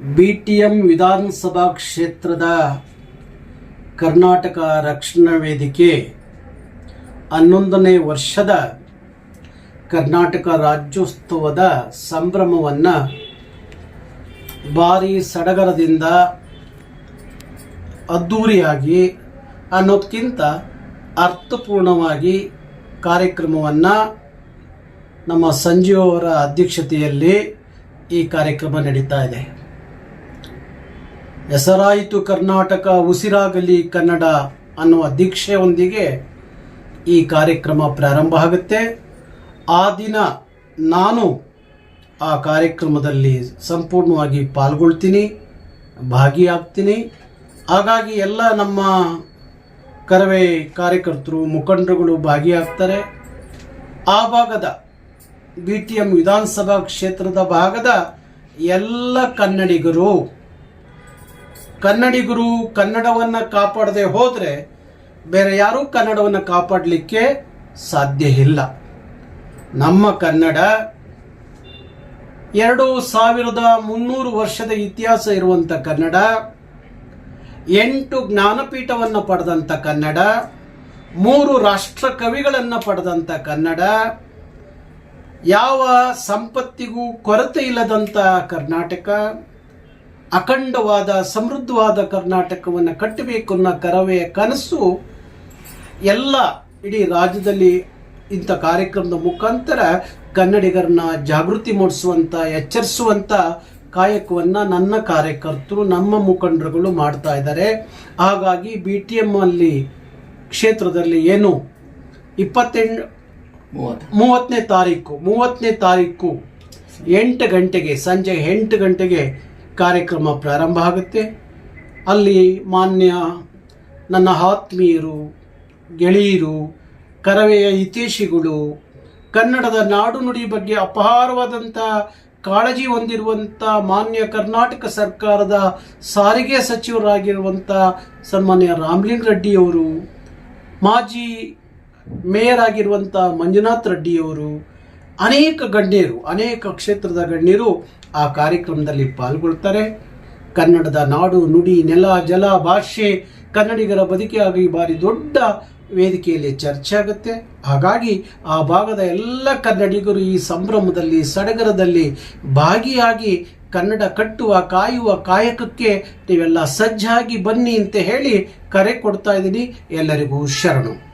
B T M ವಿಧಾನಸಭಾ ಕ್ಷೇತ್ರದ ಕರ್ನಾಟಕ ರಕ್ಷಣಾ ವೇದಿಕೆ ಹನ್ನೊಂದನೇ ವರ್ಷದ ಕರ್ನಾಟಕ ರಾಜ್ಯೋತ್ಸವದ ಸಂಭ್ರಮವನ್ನು ಭಾರೀ ಸಡಗರದಿಂದ ಅದ್ಧೂರಿಯಾಗಿ ಅನ್ನೋದಕ್ಕಿಂತ ಅರ್ಥಪೂರ್ಣವಾಗಿ ಕಾರ್ಯಕ್ರಮವನ್ನು ನಮ್ಮ ಸಂಜೀವ್ ಅವರ ಅಧ್ಯಕ್ಷತೆಯಲ್ಲಿ ಈ ಕಾರ್ಯಕ್ರಮ ನಡೀತಾ ಇದೆ. ಹೆಸರಾಯಿತು ಕರ್ನಾಟಕ ಉಸಿರಾಗಲಿ ಕನ್ನಡ ಅನ್ನುವ ದೀಕ್ಷೆಯೊಂದಿಗೆ ಈ ಕಾರ್ಯಕ್ರಮ ಪ್ರಾರಂಭ ಆಗುತ್ತೆ. ಆ ದಿನ ನಾನು ಆ ಕಾರ್ಯಕ್ರಮದಲ್ಲಿ ಸಂಪೂರ್ಣವಾಗಿ ಪಾಲ್ಗೊಳ್ತೀನಿ, ಭಾಗಿಯಾಗ್ತೀನಿ. ಹಾಗಾಗಿ ಎಲ್ಲ ನಮ್ಮ ಕರವೇ ಕಾರ್ಯಕರ್ತರು, ಮುಖಂಡರುಗಳು ಭಾಗಿಯಾಗ್ತಾರೆ. ಆ ಭಾಗದ ಬಿ ಟಿ ಎಂ ವಿಧಾನಸಭಾ ಕ್ಷೇತ್ರದ ಭಾಗದ ಎಲ್ಲ ಕನ್ನಡಿಗರು ಕನ್ನಡಿಗರು ಕನ್ನಡವನ್ನು ಕಾಪಾಡದೆ ಹೋದರೆ ಬೇರೆ ಯಾರೂ ಕನ್ನಡವನ್ನು ಕಾಪಾಡಲಿಕ್ಕೆ ಸಾಧ್ಯ ಇಲ್ಲ. ನಮ್ಮ ಕನ್ನಡ ಎರಡು ಸಾವಿರದ ಮುನ್ನೂರು ವರ್ಷದ ಇತಿಹಾಸ ಇರುವಂಥ ಕನ್ನಡ, ಎಂಟು ಜ್ಞಾನಪೀಠವನ್ನು ಪಡೆದಂಥ ಕನ್ನಡ, ಮೂರು ರಾಷ್ಟ್ರ ಕವಿಗಳನ್ನು ಪಡೆದಂಥ ಕನ್ನಡ, ಯಾವ ಸಂಪತ್ತಿಗೂ ಕೊರತೆ ಇಲ್ಲದಂಥ ಕರ್ನಾಟಕ ಅಖಂಡವಾದ ಸಮೃದ್ಧವಾದ ಕರ್ನಾಟಕವನ್ನು ಕಟ್ಟಬೇಕು ಅನ್ನೋ ಕರವೇ ಕನಸು ಎಲ್ಲ ಇಡೀ ರಾಜ್ಯದಲ್ಲಿ ಇಂಥ ಕಾರ್ಯಕ್ರಮದ ಮುಖಾಂತರ ಕನ್ನಡಿಗರನ್ನ ಜಾಗೃತಿ ಮೂಡಿಸುವಂಥ ಎಚ್ಚರಿಸುವಂಥ ಕಾಯಕವನ್ನು ನನ್ನ ಕಾರ್ಯಕರ್ತರು ನಮ್ಮ ಮುಖಂಡರುಗಳು ಮಾಡ್ತಾ ಇದ್ದಾರೆ. ಹಾಗಾಗಿ ಬಿ ಟಿ ಎಂ ಅಲ್ಲಿ ಕ್ಷೇತ್ರದಲ್ಲಿ ಏನು ಇಪ್ಪತ್ತೆಂಟು ಮೂವತ್ತನೇ ತಾರೀಕು ಮೂವತ್ತನೇ ತಾರೀಕು ಎಂಟು ಗಂಟೆಗೆ ಸಂಜೆ ಎಂಟು ಗಂಟೆಗೆ ಕಾರ್ಯಕ್ರಮ ಪ್ರಾರಂಭ ಆಗುತ್ತೆ. ಅಲ್ಲಿ ಮಾನ್ಯ ನನ್ನ ಆತ್ಮೀಯರು, ಗೆಳೆಯರು ಕರವೆಯ ಹಿತೇಶಿಗಳು ಕನ್ನಡದ ನಾಡು ನುಡಿ ಬಗ್ಗೆ ಅಪಾರವಾದಂಥ ಕಾಳಜಿ ಹೊಂದಿರುವಂಥ ಮಾನ್ಯ ಕರ್ನಾಟಕ ಸರ್ಕಾರದ ಸಾರಿಗೆ ಸಚಿವರಾಗಿರುವಂಥ ಸನ್ಮಾನ್ಯ ರಾಮಲಿಂಗ ರೆಡ್ಡಿಯವರು ಮಾಜಿ ಮೇಯರ್ ಆಗಿರುವಂಥ ಮಂಜುನಾಥ್ ರೆಡ್ಡಿಯವರು ಅನೇಕ ಗಣ್ಯರು, ಅನೇಕ ಕ್ಷೇತ್ರದ ಗಣ್ಯರು ಆ ಕಾರ್ಯಕ್ರಮದಲ್ಲಿ ಪಾಲ್ಗೊಳ್ತಾರೆ. ಕನ್ನಡದ ನಾಡು, ನುಡಿ, ನೆಲ, ಜಲ, ಭಾಷೆ ಕನ್ನಡಿಗರ ಬದುಕಿಯಾಗಿ ಬಾರಿ ದೊಡ್ಡ ವೇದಿಕೆಯಲ್ಲಿ ಚರ್ಚೆ ಆಗುತ್ತೆ. ಹಾಗಾಗಿ ಆ ಭಾಗದ ಎಲ್ಲ ಕನ್ನಡಿಗರು ಈ ಸಂಭ್ರಮದಲ್ಲಿ, ಸಡಗರದಲ್ಲಿ ಭಾಗಿಯಾಗಿ ಕನ್ನಡ ಕಟ್ಟುವ, ಕಾಯುವ ಕಾಯಕಕ್ಕೆ ನೀವೆಲ್ಲ ಸಜ್ಜಾಗಿ ಬನ್ನಿ ಅಂತ ಹೇಳಿ ಕರೆ ಕೊಡ್ತಾ ಇದ್ದೀನಿ. ಎಲ್ಲರಿಗೂ ಶರಣು.